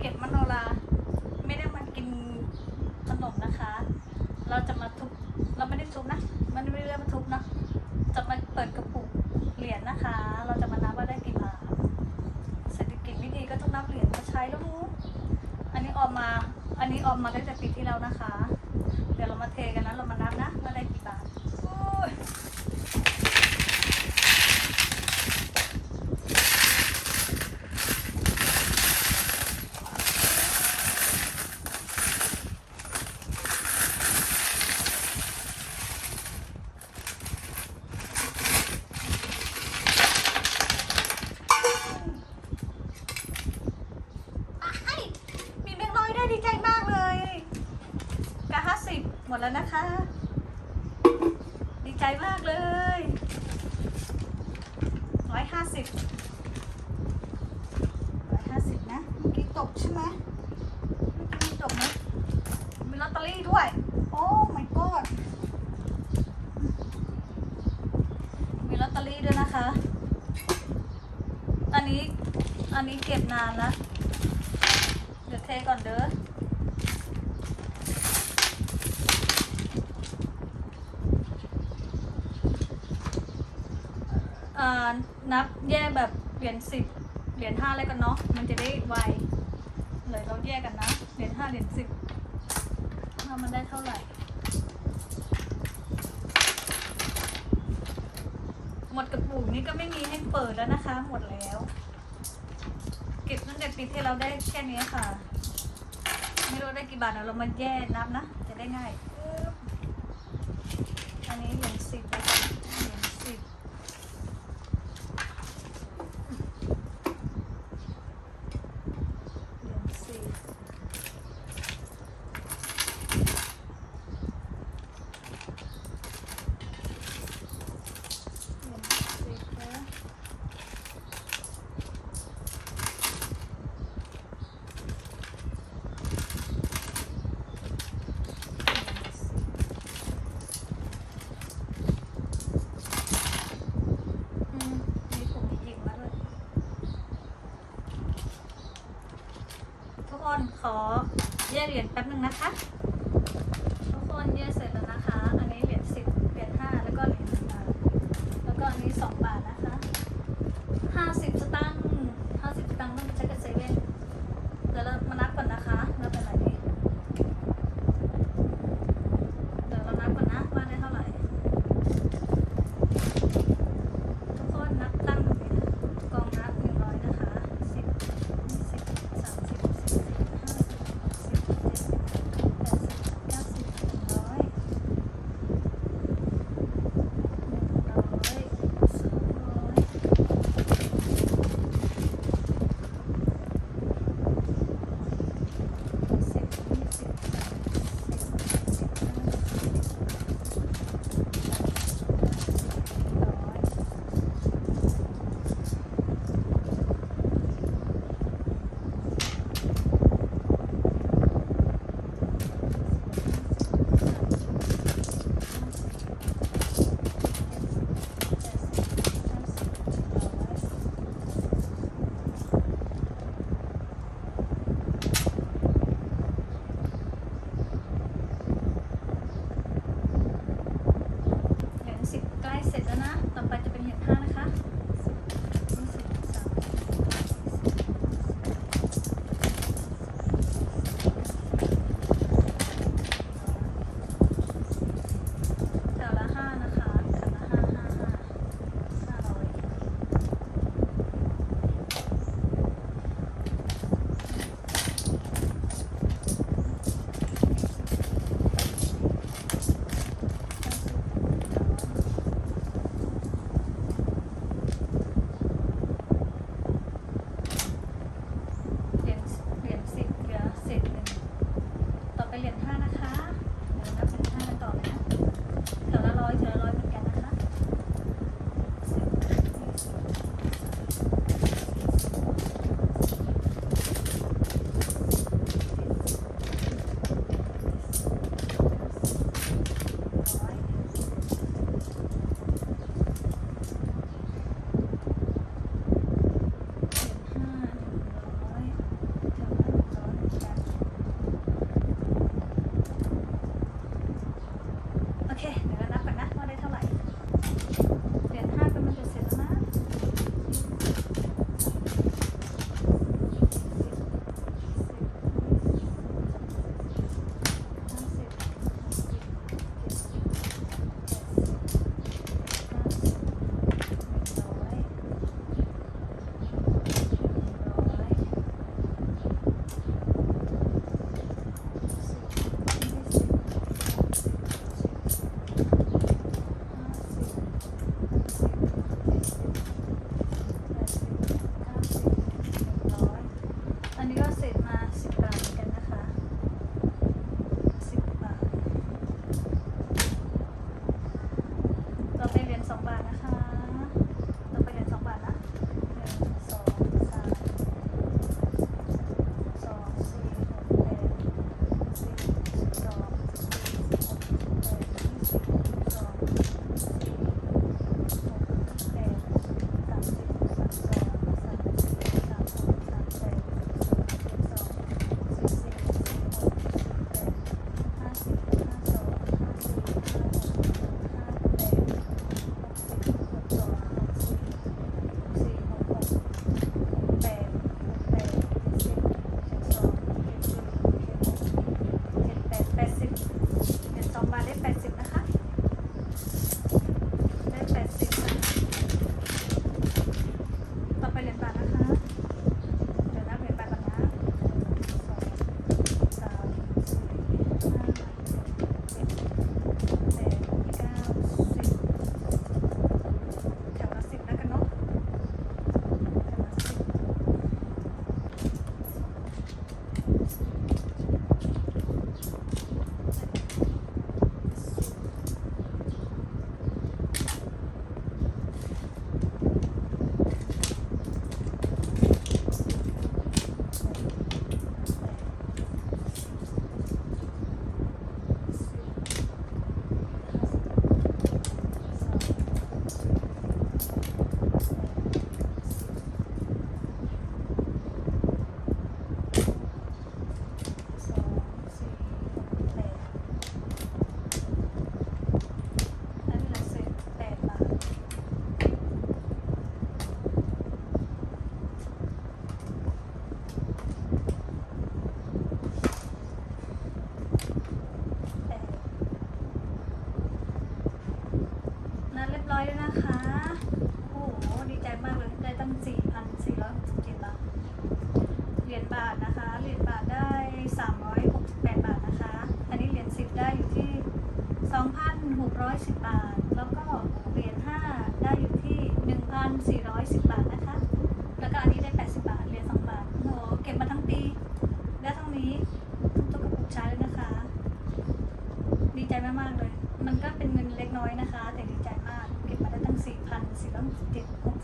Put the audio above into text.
เก็บมโนราไม่ได้มากินขนมนะคะ เราจะมาทุบเราไม่ได้ทุบนะ มันไม่ได้มาทุบนะจะมาเปิดกระปุกเหรียญนะคะ เราจะมานับว่าได้กี่บาทเศรษฐกิจไม่ดีก็ต้องนับเหรียญมาใช้แล้วรู้อันนี้ออมมา อันนี้ออมมาตั้งแต่ปีที่แล้วนะคะ เดี๋ยวเรามาเทกันนะเรามานับนะว่าได้กี่บาทโอ้ย อ้ายมีแบงค์ร้อยไ้ดีใจมากเลยกะห้าสิบหมดแล้วนะคะ ดีใจมากเลยร้อยห้าสิบร้อยห้าสิบนะเมื่อกี้ตกใช่ไหมเมื่อกี้ตกไหมมีลอตเตอรี่ด้วย โอ้ my god มีลอตเตอรี่ด้วยนะคะ อันนี้ อันนี้เก็บนานแล้ว ทก่อนเด้อเอ่อนับแยกแบบเหรียญสิบเหรียญห้าอะไรกันเนาะ มันจะได้ไว เลยเราแยกกันนะ เหรียญห้าเหรียญสิบว่ามันได้เท่าไหร่ หมดกระปุกนี้ก็ไม่มีให้เปิดแล้วนะคะ หมดแล้ว เก็บตั้งแต่ปีที่เราได้แค่นี้ค่ะ ไม่รู้ได้กี่บาทเดี๋ยเรามาแยกนับนะ จะได้ง่าย อันนี้อย่างสิบนะคะเหรียญสิบเหรียญสิบเหรียญสิบนะ อืมมีผมหยิบมาด้วย ทุกคนขอแยก เหรียญแป๊บนึงนะคะ 180 บาท แล้วก็เหรียญ5ได้อยู่ที่ 1,410 บาทนะคะ แล้วก็อันนี้ได้ 80 บาท เหรียญ2บาทโหเก็บมาทั้งปีได้ทั้งนี้ทุกกระปุกใช้เลยนะคะ ดีใจมากๆเลย มันก็เป็นเงินเล็กน้อยนะคะ แต่ดีใจมาก เก็บมาได้ตั้ง 4,417